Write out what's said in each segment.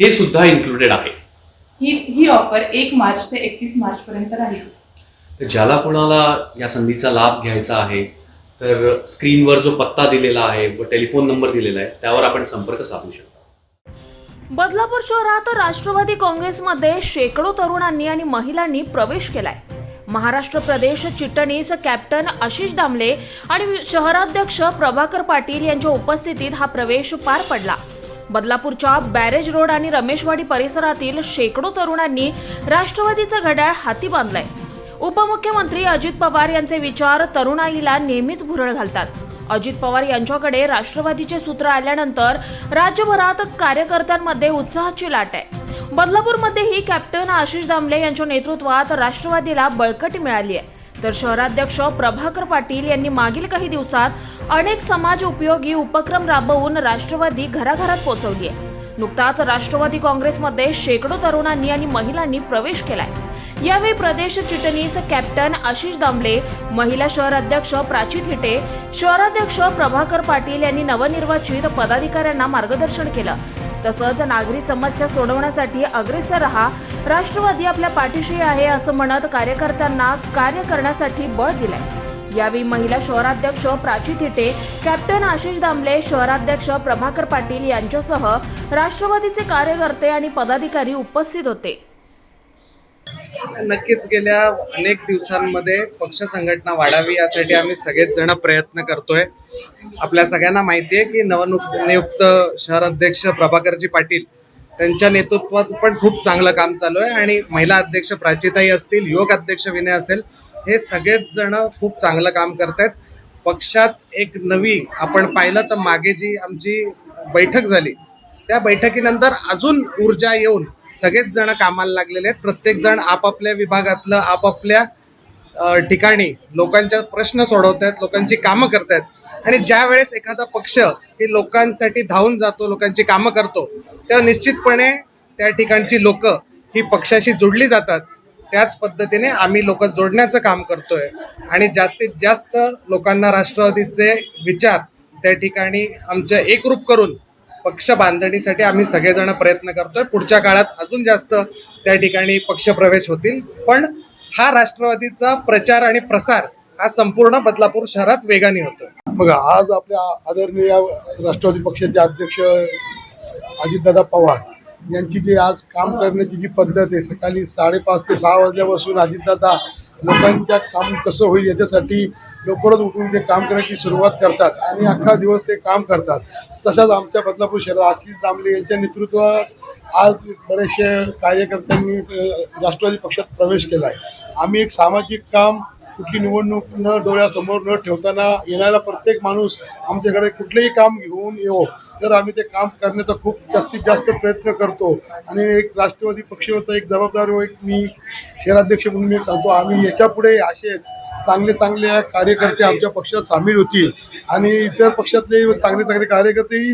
हे सुद्धा इन्क्लुडेड आहे. ही ही ऑफर एक मार्च ते एकतीस मार्च पर्यंत राहील. तर ज्याला कोणाला या संधीचा लाभ घ्यायचा आहे तर स्क्रीनवर जो पत्ता दिलेला आहे व टेलिफोन नंबर दिलेला आहे त्यावर आपण संपर्क साधू शकता. बदलापूर शहरात राष्ट्रवादी काँग्रेसमध्ये शेकडो तरुणांनी आणि महिलांनी प्रवेश केलाय. महाराष्ट्र प्रदेश चिटणीस कॅप्टन आशिष दामले आणि शहराध्यक्ष प्रभाकर पाटील यांच्या उपस्थितीत हा प्रवेश पार पडला. बदलापूरच्या बॅरेज रोड आणि रमेशवाडी परिसरातील शेकडो तरुणांनी राष्ट्रवादीचं घड्याळ हाती बांधलंय. उपमुख्यमंत्री अजित पवार यांचे विचार तरुणाईला नेहमीच भुरळ घालतात. अजित पवार यांच्याकडे राष्ट्रवादीचे सूत्र आल्यानंतर राज्यभरात कार्यकर्त्यांमध्ये उत्साहाची लाट आहे. बदलापूरमध्येही कॅप्टन आशिष दामले यांच्या नेतृत्वात राष्ट्रवादीला बळकटी मिळाली आहे. तर शहराध्यक्ष प्रभाकर पाटील यांनी मागील काही दिवसात अनेक समाज उपयोगी उपक्रम राबवून राष्ट्रवादी घराघरात पोहोचवली आहे नुकताच राष्ट्रवादी काँग्रेसमध्ये शेकडो तरुणांनी आणि महिलांनी प्रवेश केलाय. यावेळी प्रदेश चिटणीस कॅप्टन आशिष दामले महिला शहर अध्यक्ष प्राची थिटे शहराध्यक्ष प्रभाकर पाटील यांनी नवनिर्वाचित पदाधिकाऱ्यांना मार्गदर्शन केलं. तसंच नागरी समस्या सोडवण्यासाठी अग्रेसर रहा. राष्ट्रवादी आपल्या पाठीशी आहे असं म्हणत कार्यकर्त्यांना कार्य करण्यासाठी बळ दिलंय. यावेळी महिला शहराध्यक्ष प्राची थिटे कॅप्टन आशिष दामले शहराध्यक्ष प्रभाकर पाटील यांच्यासह राष्ट्रवादीचे कार्यकर्ते आणि पदाधिकारी उपस्थित होते. नक्कीच गेल्या अनेक दिवसांमध्ये पक्ष संघटना वाढावी यासाठी आम्ही सगळेच जण प्रयत्न करतोय. आपल्या सगळ्यांना माहिती आहे की नवनियुक्त शहर अध्यक्ष प्रभाकरजी पाटील त्यांच्या नेतृत्वात पण खूप चांगलं काम चालू आहे आणि महिला अध्यक्ष प्राचीताई असतील युवक अध्यक्ष विनय असेल हे सगळेच जण खूप चांगलं काम करतायत. पक्षात एक नवी आपण पाहिलं तर मागे जी आमची बैठक झाली त्या बैठकीनंतर अजून ऊर्जा येऊन सगळेच जण कामाला लागलेले आहेत. प्रत्येक जण आपापल्या विभागातलं आपापल्या ठिकाणी लोकांच्या प्रश्न सोडवत आहेत लोकांची कामं करतायत आणि ज्या वेळेस एखादा पक्ष हे लोकांसाठी धावून जातो लोकांची कामं करतो तेव्हा निश्चितपणे त्या ठिकाणची लोक ही पक्षाशी जोडली जातात. त्याच पद्धतीने आम्ही लोक जोडण्याचं काम करतोय. आणि जास्तीत जास्त लोकांना राष्ट्रवादीचे विचार त्या ठिकाणी आमच्या एकरूप करून पक्ष बांधणीसाठी आम्ही सगळेजण प्रयत्न करतोय. पुढच्या काळात अजून जास्त त्या ठिकाणी पक्षप्रवेश होतील. पण हा राष्ट्रवादीचा प्रचार आणि प्रसार हा संपूर्ण बदलापूर शहरात वेगाने होतोय. बघा आज आपल्या आदरणीय राष्ट्रवादी पक्षाचे अध्यक्ष अजितदादा पवार यांची जी आज काम करण्याची जी पद्धत आहे सकाळी साडेपाच ते सहा वाजल्यापासून अजितदादा लोकांच्या काम कसं होईल याच्यासाठी लवकरच उठून ते काम करण्याची सुरुवात करतात आणि अख्खा दिवस ते काम करतात. तसंच आमच्या बदलापूर शहरात आशिष दामले यांच्या नेतृत्वात आज बरेचसे कार्यकर्त्यांनी राष्ट्रवादी पक्षात प्रवेश केला आहे आम्ही एक सामाजिक काम कुठली निवडणूक न डोळ्यासमोर न ठेवताना येणारा प्रत्येक माणूस आमच्याकडे कुठलेही काम घेऊन येवो. तर आम्ही ते काम करण्याचा खूप जास्तीत जास्त प्रयत्न करतो. आणि एक राष्ट्रवादी पक्षाचा एक जबाबदार एक मी शहराध्यक्ष म्हणून मी सांगतो आम्ही याच्यापुढे असेच चांगले चांगले कार्यकर्ते आमच्या पक्षात सामील होतील. आणि इतर पक्षातले चांगले चांगले कार्यकर्तेही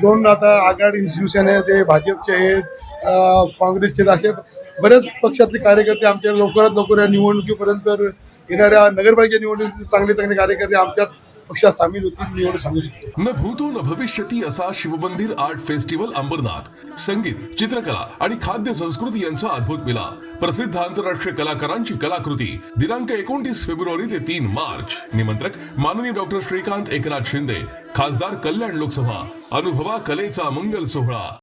दोन आता आघाडी शिवसेना ते भाजपचे आहेत काँग्रेसचे आहेत, असे बऱ्याच पक्षातले कार्यकर्ते आमच्या लवकरात लवकर या निवडणुकीपर्यंत येणाऱ्या नगरपालिका निवडणुकीचे चांगले चांगले कार्यकर्ते आमच्या पक्षात सामील होतील मी एवढं सांगू शकतो. न भूतो न भविष्यती असा शिवमंदिर आर्ट फेस्टिवल अंबरनाथ. संगीत चित्रकला आणि खाद्य संस्कृती यांचा अद्भुत मिला प्रसिद्ध आंतरराष्ट्रीय कलाकारांची कलाकृती दिनांक एकोणतीस फेब्रुवारी ते तीन मार्च. निमंत्रक माननीय डॉक्टर श्रीकांत एकनाथ शिंदे खासदार कल्याण लोकसभा. अनुभवा कलेचा मंगल सोहळा.